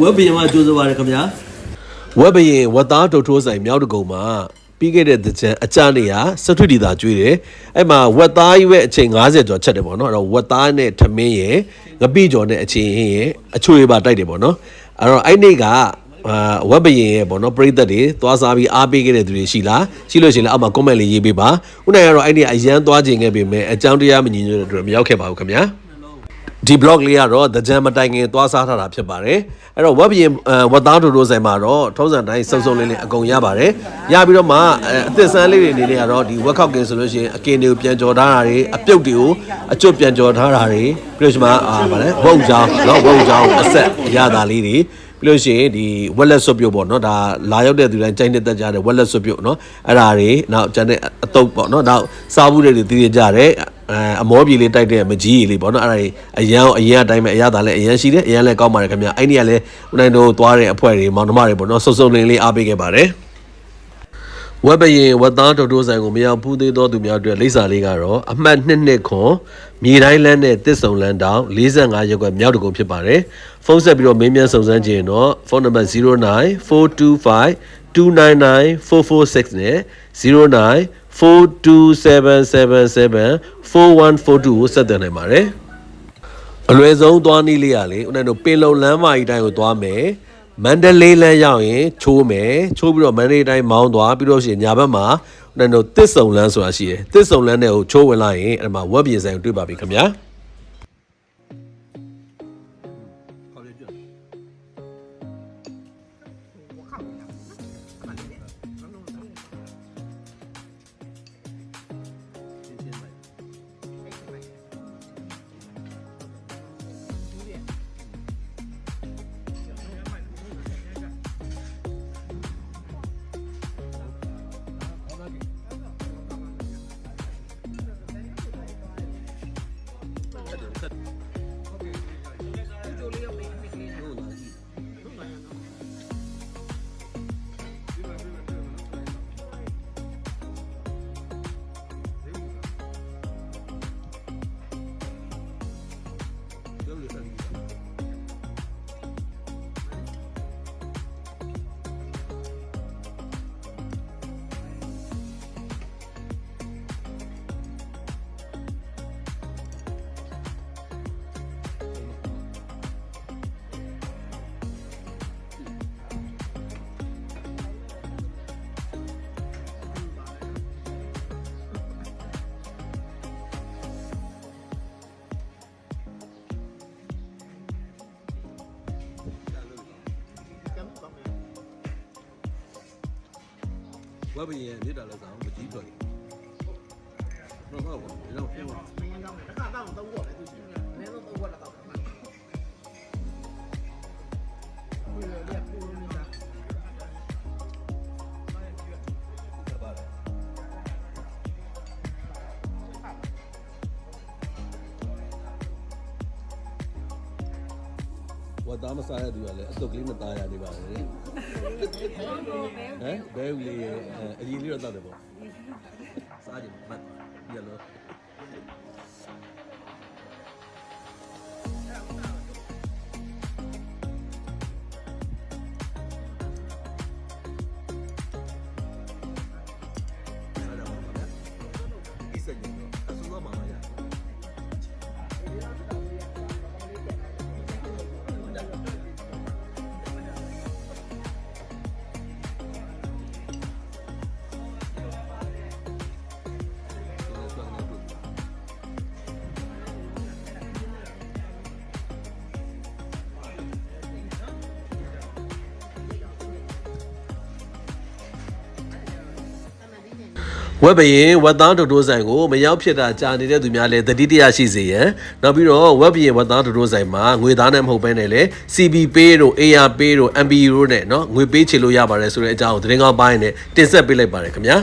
ဝက်ဘီယံမှာကြိုးစားပါရခင်ဗျာဝက်ဘရင်ဝက်သားတုတ်ထိုးဆိုင်မြောက်တကုံမှာပြီးခဲ့တဲ့တကြံအကြနေရစထွတီသာကျွေးတယ်အဲ့မှာဝက်သားကြီးပဲအချိန်90ကျော်ချက်တယ်ပေါ့နော်အဲ့တော့ဝက်သားနဲ့ထမင်းရယ်ငပိကျော်နဲ့အချိန်ဟင်းရယ်အချိုရပါတိုက်တယ်ပေါ့နော်အဲ့တော့အဲ့နေ့ကအာဝက်ဘရင်ရဲ့ပေါ့နော်ပရိသတ်တွေသွားစားပြီးအားပေးခဲ့တဲ့သူတွေရှိလားရှိလို့ရှိရင်လည်းအောက်မှာ comment လေးရေးပေးပါဥနိုင်ကတော့အဲ့နေ့အရန်သွားခြင်းခဲ့ပေမဲ့အကြောင်းတရားမညီညွတ်တဲ့အတွက်မရောက်ခဲ့ပါဘူးခင်ဗျာ ဒီ blog လေးကတော့သကြံမတိုင်ခင်သွားစားထားတာဖြစ်ပါတယ်အဲ့တော့ web ပြင်ဝက်သားတူတိုဆိုင်မှာတော့ထုံးစံတိုင်းစုံစုံလေးလေးအကုန်ရပါတယ်ရပြီးတော့မှအဲအသစ်ဆန်းလေးတွေအနေနဲ့ကတော့ဒီ web ခောက်ကင်ဆိုလို့ရှိရင်အကင်တွေကိုပြန်ကြော်ထားတာတွေအပြုတ်တွေကိုအကျွတ်ပြန်ကြော်ထားတာတွေပြီးလို့ရှိမှအာဗာလဲဝုတ်ချောင်းเนาะဝုတ်ချောင်းအဆက်ရတာလေးတွေပြီးလို့ရှိရင်ဒီဝက်လက်ဆွတ်ပြုတ်ပေါ့နော်ဒါလာရောက်တဲ့သူတိုင်းကြိုက်တဲ့တက်ကြတဲ့ဝက်လက်ဆွတ်ပြုတ်နော်အဲ့ဒါတွေနောက်ကျန်တဲ့အတုပ်ပေါ့နော်နောက်စားဘူးတွေတည်တည်ကြတယ် အဲအမောပြေလေးတိုက်တဲ့မကြီးကြီးလေးပေါ့နော်အဲ့ဒါတွေအရန်အရန်အတိုင်းပဲအရသာလည်းအရန်ရှိတယ်အရန်လည်းကောင်းပါတယ်ခင်ဗျအဲ့ဒီကလည်းဦးနိုင်တို့သွားတဲ့အဖွဲ့တွေမောင်နှမတွေပေါ့နော်စုံစုံလင်းလေးအားပေးခဲ့ပါတယ်ဝက်ဘရင်ဝက်သားတိုးတိုးဆိုင်ကိုမရောက်ဘူးသေးသောသူများအတွက်လိပ်စာလေးကတော့အမှတ်2နှစ်ခွန်မြေတိုင်းလန်းနဲ့တစ်စုံလန်းတောင်45ရပ်ကွက်မြောက်တကုံဖြစ်ပါတယ်ဖုန်းဆက်ပြီးတော့မင်းမြန်းစုံစမ်းခြင်းတော့ဖုန်းနံပါတ်09425 299 446နဲ့09 4277 4142ကိုဆက်သွယ်နိုင်ပါတယ်အလွယ်ဆုံးသွားနည်းလေးရလေဦးနိုင်တို့ပင်လုံလမ်းမကြီးတိုင်းကိုသွားမယ်မန္တလေးလမ်းရောက်ရင်ချိုးမယ်ချိုးပြီးတော့မန္တလေးတိုင်းမောင်းသွားပြီးတော့ရှိရင်ညာဘက်မှာဦးနိုင်တို့တစ်စုံလမ်းဆိုတာရှိတယ်တစ်စုံလမ်းတဲ့ကိုချိုးဝင်လိုက်ရင်အဲ့မှာဝက်ပြင်ဆိုင်ကိုတွေ့ပါပြီခင်ဗျာ that ဝက်ဘရင်မြစ်တာလည်းဆောင်မကြီးထွက်တော့တော့ဘာလို့လဲတော့ ဝတ်သားမစားရသူကလည်းအတုတ်ကလေးနဲ့သားရနေပါလေဟမ်ဘဲဦးလေးရဲ့အရင်လေးတော့တောက်တယ်ပေါ့စားကြည့်မှတ်ရလို့ ဝက်ဘရင်ဝက်သားတိုးတိုးဆိုင်ကိုမရောက်ဖြစ်တာကြာနေတဲ့သူများလည်းတတိတရရှိစေရန်နောက်ပြီးတော့ဝက်ဘရင်ဝက်သားတိုးတိုးဆိုင်မှာငွေသားနဲ့မဟုတ်ဘဲနဲ့လည်း CB Pay တို့ AR Pay တို့ MBU တို့နဲ့เนาะငွေပေးချေလို့ရပါတယ်ဆိုတဲ့အကြောင်းကိုသတင်းကောင်းပိုင်းနဲ့တင်ဆက်ပေးလိုက်ပါတယ်ခင်ဗျာ